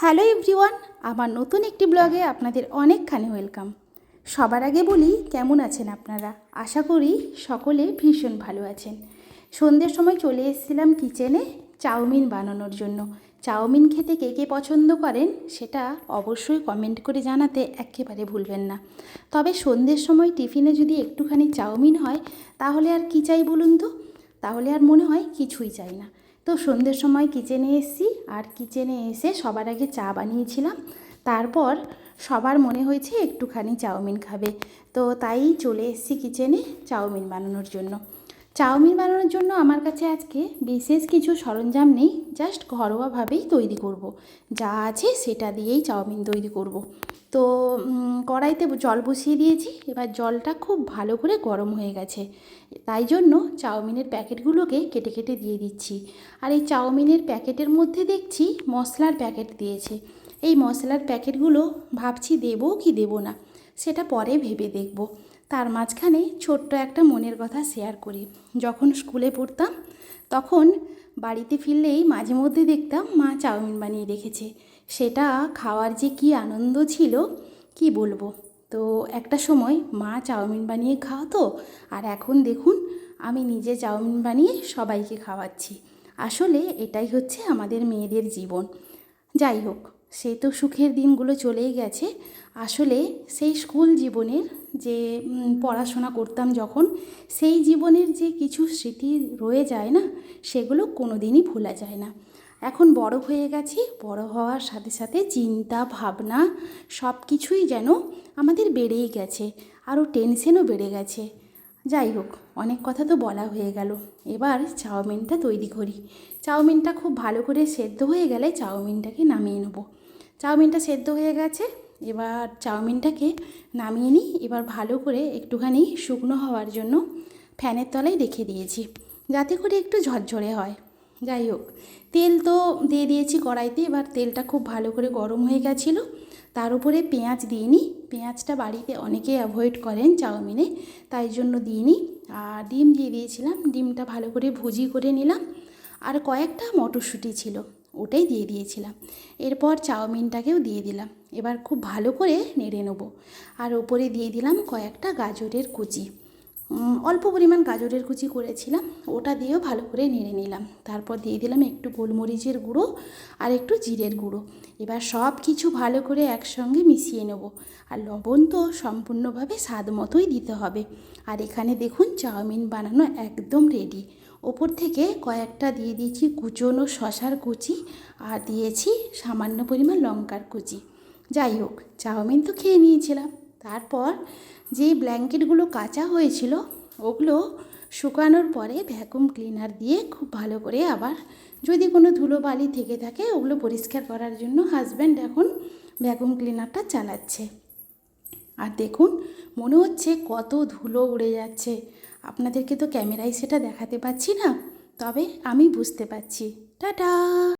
Hello everyone, আমার নতুন একটি ব্লগে আপনাদের অনেকখানি ওয়েলকাম। সবার আগে বলি, কেমন আছেন আপনারা? আশা করি সকলে ভীষণ ভালো আছেন। সন্ধ্যের সময় চলে এসেছিলাম কিচেনে চাউমিন বানানোর জন্য। চাউমিন খেতে কে কে পছন্দ করেন, সেটা অবশ্যই কমেন্ট করে জানাতে একেবারে ভুলবেন না। তবে সন্ধ্যের সময় টিফিনে যদি একটুখানি চাউমিন হয়, তাহলে আর কী চাই বলুন তো? তাহলে আর মনে হয় কিছুই চাই না তো সন্ধ্যের সময় কিচেনে এসেছি আর কিচেনে এসে সবার আগে চা বানিয়েছিলাম তারপর সবার মনে হয়েছে একটুখানি চাউমিন খাবে তো তাই চলে এসেছি কিচেনে চাউমিন বানানোর জন্য চাউমিন বানানোর জন্য আমার কাছে আজকে বিশেষ কিছু সরঞ্জাম নেই, জাস্ট ঘরোয়াভাবেই তৈরি করব। যা আছে সেটা দিয়েই চাউমিন তৈরি করব। তো কড়াইতে জল বসিয়ে দিয়েছি। এবার জলটা খুব ভালো করে গরম হয়ে গেছে। তাই জন্য চাউমিনের প্যাকেটগুলোকে কেটে কেটে দিয়ে দিচ্ছি। আর এই চাউমিনের প্যাকেটের মধ্যে দেখছি মশলার প্যাকেট দিয়েছে। এই মশলার প্যাকেটগুলো ভাবছি দেবো কি দেবো না, সেটা পরে ভেবে দেখব। তার মাঝখানে ছোট্ট একটা মনের কথা শেয়ার করি। যখন স্কুলে পড়তাম তখন বাড়িতে ফিরলেই মাঝে মধ্যে দেখতাম মা চাউমিন বানিয়ে রেখেছে। সেটা খাওয়ার যে কি আনন্দ ছিল, কি বলব? তো একটা সময় মা চাউমিন বানিয়ে খাওয়াতো, আর এখন দেখুন, আমি নিজে চাউমিন বানিয়ে সবাইকে খাওয়াচ্ছি। আসলে এটাই হচ্ছে আমাদের মেয়েদের জীবন। যাই হোক সে তো সুখের দিনগুলো চলেই গেছে। আসলে সেই স্কুল জীবনের যে পড়াশোনা করতাম যখন, সেই জীবনের যে কিছু স্মৃতি রয়ে যায় না, সেগুলো কোনো দিনই ভোলা যায় না। এখন বড় হয়ে গেছি, বড় হওয়ার সাথে সাথে চিন্তা, ভাবনা সব কিছুই যেন আমাদের বেড়েই গেছে, আরও টেনশনও বেড়ে গেছে। যাই হোক, অনেক কথা তো বলা হয়ে গেল। এবার চাউমিনটা তৈরি করি। চাউমিনটা খুব ভালো করে সেদ্ধ হয়ে গেলে চাউমিনটাকে নামিয়ে নেব। চাউমিনটা সেদ্ধ হয়ে গেছে। এবার চাউমিনটাকে নামিয়ে নিই। এবার ভালো করে একটুখানি শুকনো হওয়ার জন্য ফ্যানের তলায় রেখে দিয়েছি, যাতে করে একটু ঝরঝরে হয়। যাই হোক, তেল তো দিয়ে দিয়েছি কড়াইতে। এবার তেলটা খুব ভালো করে গরম হয়ে গেছিল। তার উপরে পেঁয়াজ দিইনি পেঁয়াজটা বাড়িতে অনেকে অ্যাভয়েড করেন চাউমিনে, তাই জন্য দিইনি আর ডিম দিয়ে দিয়েছিলাম। ডিমটা ভালো করে ভুজি করে নিলাম। আর কয়েকটা মটরশুঁটি ছিল। ওটাই দিয়ে দিয়েছিলাম। এরপর চাউমিনটাকেও দিয়ে দিলাম। এবার খুব ভালো করে নেড়ে নেব। আর ওপরে দিয়ে দিলাম কয়েকটা গাজরের কুচি। অল্প পরিমাণ গাজরের কুচি করেছিলাম, ওটা দিয়েও ভালো করে নেড়ে নিলাম। তারপর দিয়ে দিলাম একটু গোলমরিচের গুঁড়ো আর একটু জিরের গুঁড়ো। এবার সব কিছু ভালো করে একসঙ্গে মিশিয়ে নেব। আর লবণ তো সম্পূর্ণভাবে স্বাদ মতোই দিতে হবে। আর এখানে দেখুন চাউমিন বানানো একদম রেডি ওপর থেকে কয়েকটা দিয়ে দিয়েছি কুচনো শশার কুচি আর দিয়েছি সামান্য পরিমাণ লঙ্কার কুচি। যাই হোক, চাউমিন তো খেয়ে নিয়েছিলাম। তারপর যে ব্ল্যাঙ্কেটগুলো কাঁচা হয়েছিল, ওগুলো শুকানোর পরে ভ্যাকুম ক্লিনার দিয়ে খুব ভালো করে আবার যদি কোনো ধুলো বালি থেকে থাকে, ওগুলো পরিষ্কার করার জন্য হাজব্যান্ড এখন ভ্যাকুম ক্লিনারটা চালাচ্ছে। আর দেখুন, মনে হচ্ছে কত ধুলো উড়ে যাচ্ছে। আপনাদেরকে তো ক্যামেরায় সেটা দেখাতে পাচ্ছি না, তবে আমি বুঝতে পারছি। টাটা!